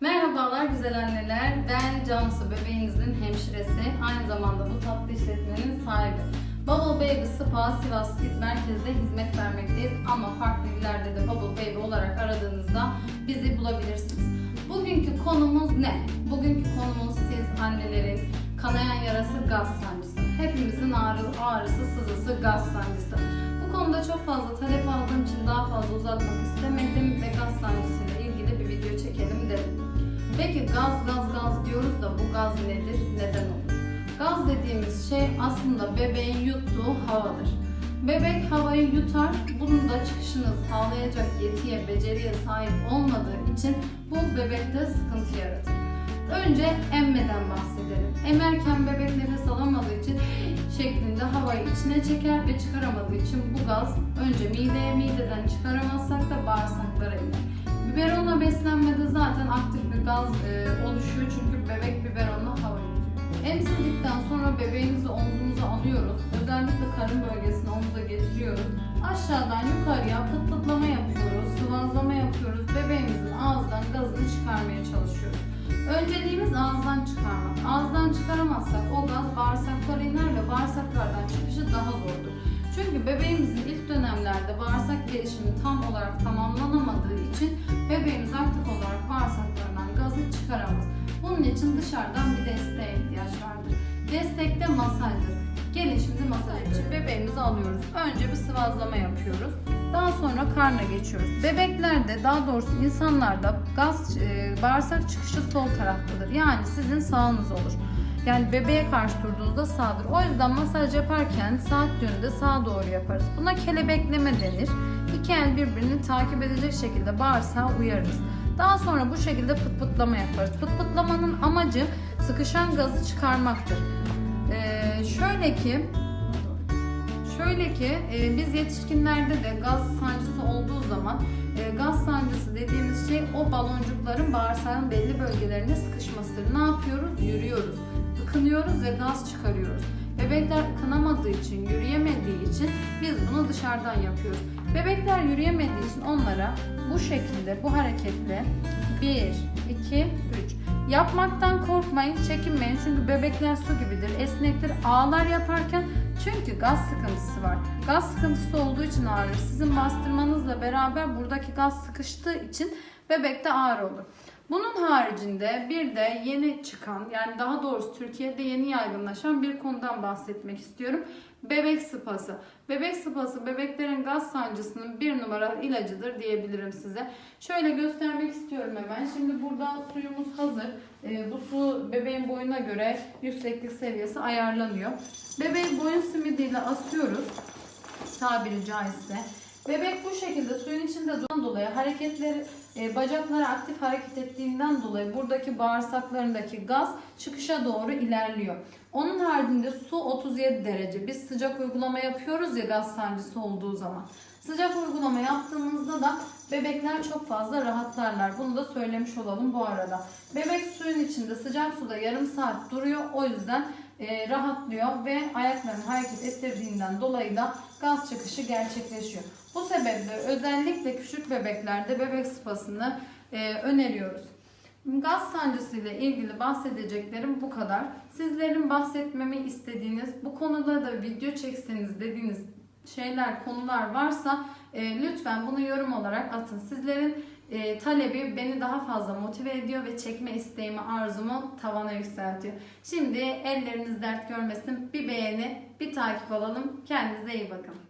Merhabalar güzel anneler. Ben Cansu bebeğinizin hemşiresi. Aynı zamanda bu tatlı işletmenin sahibi. Bubble Baby Spa Sivas Merkez'de hizmet vermekteyiz. Ama farklı illerde de Bubble Baby olarak aradığınızda bizi bulabilirsiniz. Bugünkü konumuz ne? Bugünkü konumuz siz annelerin kanayan yarası gaz sancısı. Hepimizin ağrı, ağrısı, sızısı, gaz sancısı. Bu konuda çok fazla talep aldığım için daha fazla uzatmak istemedim ve gaz sancısıyla ilgili bir video çekelim dedim. Peki gaz gaz gaz diyoruz da bu gaz nedir, neden olur? Gaz dediğimiz şey aslında bebeğin yuttuğu havadır. Bebek havayı yutar, bunun da çıkışını sağlayacak yetiye, beceriye sahip olmadığı için bu bebekte sıkıntı yaratır. Önce emmeden bahsedelim. Emerken bebek nefes alamadığı için şeklinde havayı içine çeker ve çıkaramadığı için bu gaz önce mideye, mideden çıkaramazsak da bağırsaklara iner. Biberonla beslenmede zaten aktif bir gaz e, oluşuyor çünkü bebek biberonla hava yutuyor. Emzirdikten sonra bebeğimizi omzumuza alıyoruz. Özellikle karın bölgesine omuza getiriyoruz. Aşağıdan yukarıya pıt pıtlama yapıyoruz, sıvazlama yapıyoruz. Bebeğimizin ağızdan gazını çıkarmaya çalışıyoruz. Önceliğimiz ağızdan çıkarmak. Ağızdan çıkaramazsak o gaz bağırsaklara iner ve bağırsaklardan çıkışı daha zordur. Çünkü bebeğimizin ilk dönemlerde bağırsak gelişimi tam olarak tamamlanamadığı için bebeğimiz aktif olarak bağırsaklarından gazı çıkaramaz. Bunun için dışarıdan bir desteğe ihtiyaç vardır. Destek de masajdır. Gelin şimdi masaj için bebeğimizi alıyoruz. Önce bir sıvazlama yapıyoruz. Daha sonra karna geçiyoruz. Bebeklerde daha doğrusu insanlarda gaz e, bağırsak çıkışı sol taraftadır. Yani sizin sağınız olur. Yani bebeğe karşı durduğunuzda sağdır. O yüzden masaj yaparken saat yönünde sağa doğru yaparız. Buna kelebekleme denir. İki el birbirini takip edecek şekilde bağırsağı uyarırız. Daha sonra bu şekilde pıt yaparız. Pıt pıtlamanın amacı sıkışan gazı çıkarmaktır. Ee, şöyle ki Şöyle ki e, biz yetişkinlerde de gaz sancısı olduğu zaman e, gaz sancısı dediğimiz şey o baloncukların bağırsağın belli bölgelerine sıkışmasıdır. Ne yapıyoruz? Yürüyoruz. Ikınıyoruz ve gaz çıkarıyoruz. Bebekler ıkınamadığı için, yürüyemediği için biz bunu dışarıdan yapıyoruz. Bebekler yürüyemediği için onlara bu şekilde, bu hareketle 1, 2, 3 Yapmaktan korkmayın, çekinmeyin çünkü bebekler su gibidir, esnektir, ağlar yaparken çünkü gaz sıkıntısı var. Gaz sıkıntısı olduğu için ağrır. Sizin bastırmanızla beraber buradaki gaz sıkıştığı için bebekte ağrı olur. Bunun haricinde bir de yeni çıkan yani daha doğrusu Türkiye'de yeni yaygınlaşan bir konudan bahsetmek istiyorum. Bebek sıpası. Bebek sıpası bebeklerin gaz sancısının bir numara ilacıdır diyebilirim size. Şöyle göstermek istiyorum hemen. Şimdi burada suyumuz hazır. Ee, bu su bebeğin boyuna göre yükseklik seviyesi ayarlanıyor. Bebeği boyun simidiyle asıyoruz tabiri caizse. Bebek bu şekilde suyun içinde duran dolayı hareketleri, e, bacakları aktif hareket ettiğinden dolayı buradaki bağırsaklarındaki gaz çıkışa doğru ilerliyor. Onun haricinde su 37 derece. Biz sıcak uygulama yapıyoruz ya gaz sancısı olduğu zaman. Sıcak uygulama yaptığımızda da bebekler çok fazla rahatlarlar. Bunu da söylemiş olalım bu arada. Bebek suyun içinde sıcak suda yarım saat duruyor. O yüzden e, rahatlıyor ve ayaklarını hareket ettirdiğinden dolayı da gaz çıkışı gerçekleşiyor. Bu sebeple özellikle küçük bebeklerde bebek sıpasını e, öneriyoruz. Gaz sancısı ile ilgili bahsedeceklerim bu kadar. Sizlerin bahsetmemi istediğiniz, bu konuda da video çekseniz dediğiniz şeyler, konular varsa e, lütfen bunu yorum olarak atın. Sizlerin e, talebi beni daha fazla motive ediyor ve çekme isteğimi, arzumu tavana yükseltiyor. Şimdi elleriniz dert görmesin. Bir beğeni, bir takip alalım. Kendinize iyi bakın.